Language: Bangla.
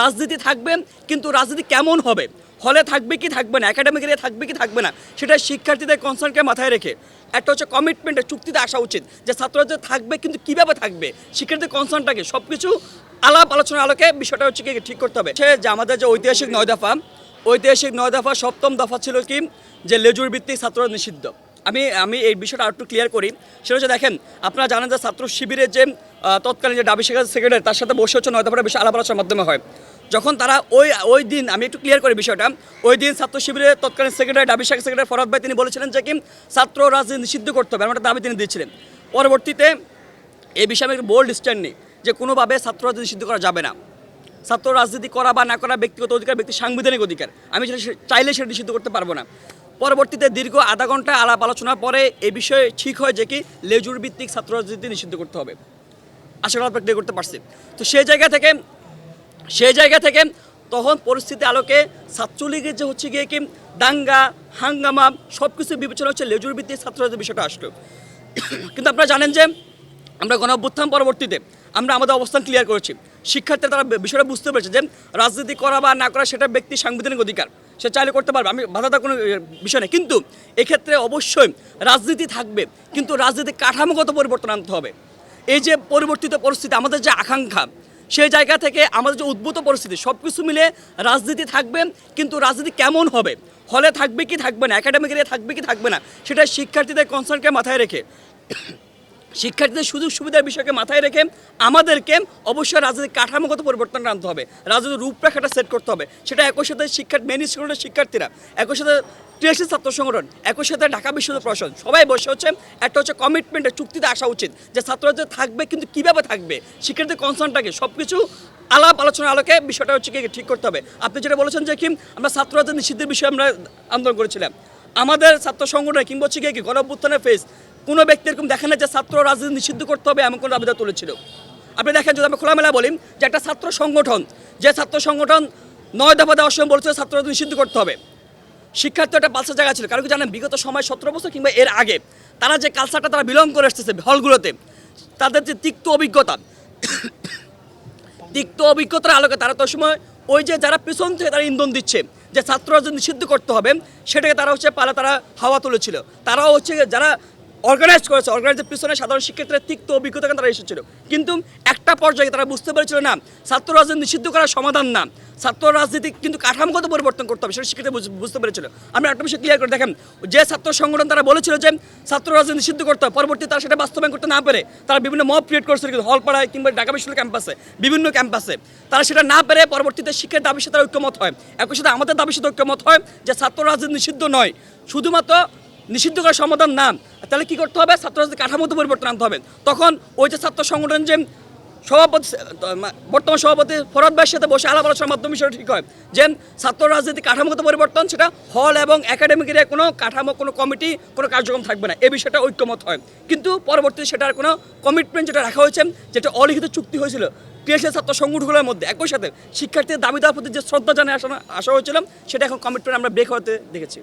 রাজনীতি থাকবে, কিন্তু রাজনীতি কেমন হবে? হলে থাকবে কি থাকবে না? একাডেমিক এরিয়া থাকবে কি থাকবে না? সেটা শিক্ষার্থীদের কনসার্নকে মাথায় রেখে। একটা হচ্ছে কমিটমেন্টের চুক্তিতে আসা উচিত, যে ছাত্রদের থাকবে কিন্তু কীভাবে থাকবে? শিক্ষার্থীদের কনসার্নটাকে সব কিছু আলাপ আলোচনা আলোকে বিষয়টা হচ্ছে কি ঠিক করতে হবে। সে যে আমাদের যে ঐতিহাসিক নয় দফা, ঐতিহাসিক নয় দফা সপ্তম দফা ছিল কি? যে লেজুর ভিত্তিক ছাত্র নিষিদ্ধ। আমি আমি এই বিষয়টা আরেকটু ক্লিয়ার করি। সেটা হচ্ছে দেখেন, আপনারা জানেন যে ছাত্র শিবিরের যে তৎকালীন যে ডাবি শেখার সেক্রেটারি তার সাথে বসে হচ্ছে নয় দফাটা বিষয় আলাপ আলোচনার মাধ্যমে হয়। যখন তারা ওই ওই দিন, আমি একটু ক্লিয়ার করি বিষয়টা, ওই দিন ছাত্র শিবিরের তৎকালীন সেক্রেটারি ডাবি শাখা সেক্রেটারি ফরাদ ভাই তিনি বলেছিলেন যে কি, ছাত্র রাজনীতি নিষিদ্ধ করতে হবে, এমন একটা দাবি তিনি দিয়েছিলেন। পরবর্তীতে এই বিষয়ে আমি বোল্ড স্ট্যান্ড নিই, যে কোনোভাবে ছাত্র রাজনীতি নিষিদ্ধ করা যাবে না। ছাত্র রাজনীতি করা বা না করা ব্যক্তিগত অধিকার, ব্যক্তি সাংবিধানিক অধিকার। আমি সেটা চাইলে সেটা নিষিদ্ধ করতে পারব না। পরবর্তীতে দীর্ঘ আধা ঘণ্টা আলাপ আলোচনার পরে এ বিষয়ে ঠিক হয় যে কি লেজুর ভিত্তিক ছাত্র রাজনীতি নিষিদ্ধ করতে হবে। আশা করা clear করতে পারছি। তো সেই জায়গা থেকে সেই জায়গা থেকে তখন পরিস্থিতি আলোকে ছাত্রলীগের যে হচ্ছে গিয়ে কি দাঙ্গা, হাঙ্গামা সব কিছু বিবেচনা হচ্ছে লেজুর ভিত্তিক ছাত্র রাজনীতির বিষয়টা আসলো। কিন্তু আপনারা জানেন যে আমরা গণ অভ্যুত্থান পরবর্তীতে আমরা আমাদের অবস্থান ক্লিয়ার করেছি। শিক্ষার্থীরা তারা বিষয়টা বুঝতে পেরেছে যে রাজনীতি করা বা না করা সেটা ব্যক্তি সাংবিধানিক অধিকার। সে চাইলে করতে পারবে। আমি বাধা দেওয়ার কোনো বিষয় নেই। কিন্তু এক্ষেত্রে অবশ্যই রাজনীতি থাকবে। কিন্তু রাজনীতি কাঠামোগত পরিবর্তন আনতে হবে। এই যে পরিবর্তিত পরিস্থিতি, আমাদের যে আকাঙ্ক্ষা, সেই জায়গা থেকে আমাদের যে উদ্ভূত পরিস্থিতি সব কিছু মিলে রাজনীতি থাকবে, কিন্তু রাজনীতি কেমন হবে? হলে থাকবে কি থাকবে না? একাডেমিক এরিয়া থাকবে কি থাকবে না? সেটা শিক্ষার্থীদের কনসার্নকে মাথায় রেখে শিক্ষার্থীদের সুযোগ সুবিধার বিষয়কে মাথায় রেখে আমাদেরকে অবশ্যই রাজনৈতিক কাঠামোগত পরিবর্তন আনতে হবে। রাজনৈতিক রূপরেখাটা সেট করতে হবে। সেটা একই সাথে শিক্ষার মেন স্কুলের শিক্ষার্থীরা, একই সাথে টিএসসি ছাত্র সংগঠন, একই সাথে ঢাকা বিশ্ববিদ্যালয় প্রশাসন। সবাই বসে হচ্ছে, একটা হচ্ছে কমিটমেন্টের চুক্তিতে আসা উচিত যে ছাত্রদের থাকবে কিন্তু কীভাবে থাকবে, শিক্ষার্থীদের কনসার্নটাকে সব কিছু আলাপ আলোচনার আলোকে বিষয়টা হচ্ছে কি ঠিক করতে হবে। আপনি যেটা বলেছেন যে কি, আমরা ছাত্রদের নিষিদ্ধের বিষয়ে আমরা আন্দোলন করেছিলাম, আমাদের ছাত্র সংগঠনে কিংবা হচ্ছে কি গণঅভ্যুত্থানের ফেস কোনো ব্যক্তি এরকম দেখেন না যে ছাত্র রাজনীতি নিষিদ্ধ করতে হবে এমন কোনো আবেদন তুলেছিল। আপনি দেখেন যদি আমরা খোলামেলা বলি যে একটা ছাত্র সংগঠন, যে ছাত্র সংগঠন নয় দফা দেওয়ার সময় বলছে ছাত্র রাজনীতি নিষিদ্ধ করতে হবে। শিক্ষার্থী একটা পালসার জায়গা ছিল, কারণ কি জানেন, বিগত সময় সতেরো বছর কিংবা এর আগে তারা যে কালচারটা তারা বিলং করে আসতেছে হলগুলোতে তাদের যে তিক্ত অভিজ্ঞতা, তিক্ত অভিজ্ঞতার আলোকে তারা তো সময় ওই যে যারা পিছন থেকে তারা ইন্ধন দিচ্ছে যে ছাত্র রাজনীতি নিষিদ্ধ করতে হবে, সেটাকে তারা হচ্ছে পালা তারা হাওয়া তুলেছিল। তারাও হচ্ছে যারা অর্গানাইজ করেছে। অর্গানাইজের পিছনে সাধারণ শিক্ষার্থীরা তিক্ত অভিজ্ঞতা তারা এসেছিল। কিন্তু একটা পর্যায়ে তারা বুঝতে পেরেছিল না, ছাত্র রাজনীতি নিষিদ্ধ করার সমাধান না। ছাত্র রাজনীতি কিন্তু কাঠামোগত পরিবর্তন করতে হবে, সেটা বুঝ- বুঝতে পেরেছিল। আমি একটা বিষয় ক্লিয়ার করে দেখেন। যে ছাত্র সংগঠন তারা বলেছিল যে ছাত্র রাজনীতি নিষিদ্ধ করতে হবে, পরবর্তী তারা সেটা বাস্তবায়ন করতে না পারে তারা বিভিন্ন মব ক্রিয়েট করছিল, কিন্তু হলপাড়ায় কিংবা ঢাকা বিশ্ববিদ্যালয় ক্যাম্পাসে বিভিন্ন ক্যাম্পাসে তারা সেটা না পেরে পরবর্তীতে শিক্ষার দাবির সাথে ঐক্যমত হয়। একই সাথে আমাদের দাবির সাথে ঐক্যমত হয় যে ছাত্র রাজনীতি নিষিদ্ধ নয়। শুধুমাত্র নিষিদ্ধ করার সমাধান না তাহলে কি করতে হবে? ছাত্র রাজনীতি কাঠামোতে পরিবর্তন আনতে হবে। তখন ওই যে ছাত্র সংগঠন যে সভাপতি, বর্তমান সভাপতি ফরাদ ভাইয়ের সাথে বসে আলাপ আলোচনার মাধ্যমে সেটা ঠিক হয় যে ছাত্র রাজনীতি কাঠামোগত পরিবর্তন, সেটা হল এবং একাডেমিক এরিয়ায় কোনো কাঠামো, কোনো কমিটি কোনো কার্যক্রম থাকবে না। এই বিষয়টা ঐক্যমত হয়। কিন্তু পরবর্তীতে সেটার কোনো কমিটমেন্ট যেটা রাখা হয়েছে, যেটা অলিখিত চুক্তি হয়েছিল টিএসএ ছাত্র সংগঠনগুলোর মধ্যে, একই সাথে শিক্ষার্থীদের দাবি দেওয়ার প্রতি যে শ্রদ্ধা জানিয়ে আসা আসা হয়েছিল, সেটা এখন কমিটমেন্ট আমরা ব্রেক হতে দেখেছি।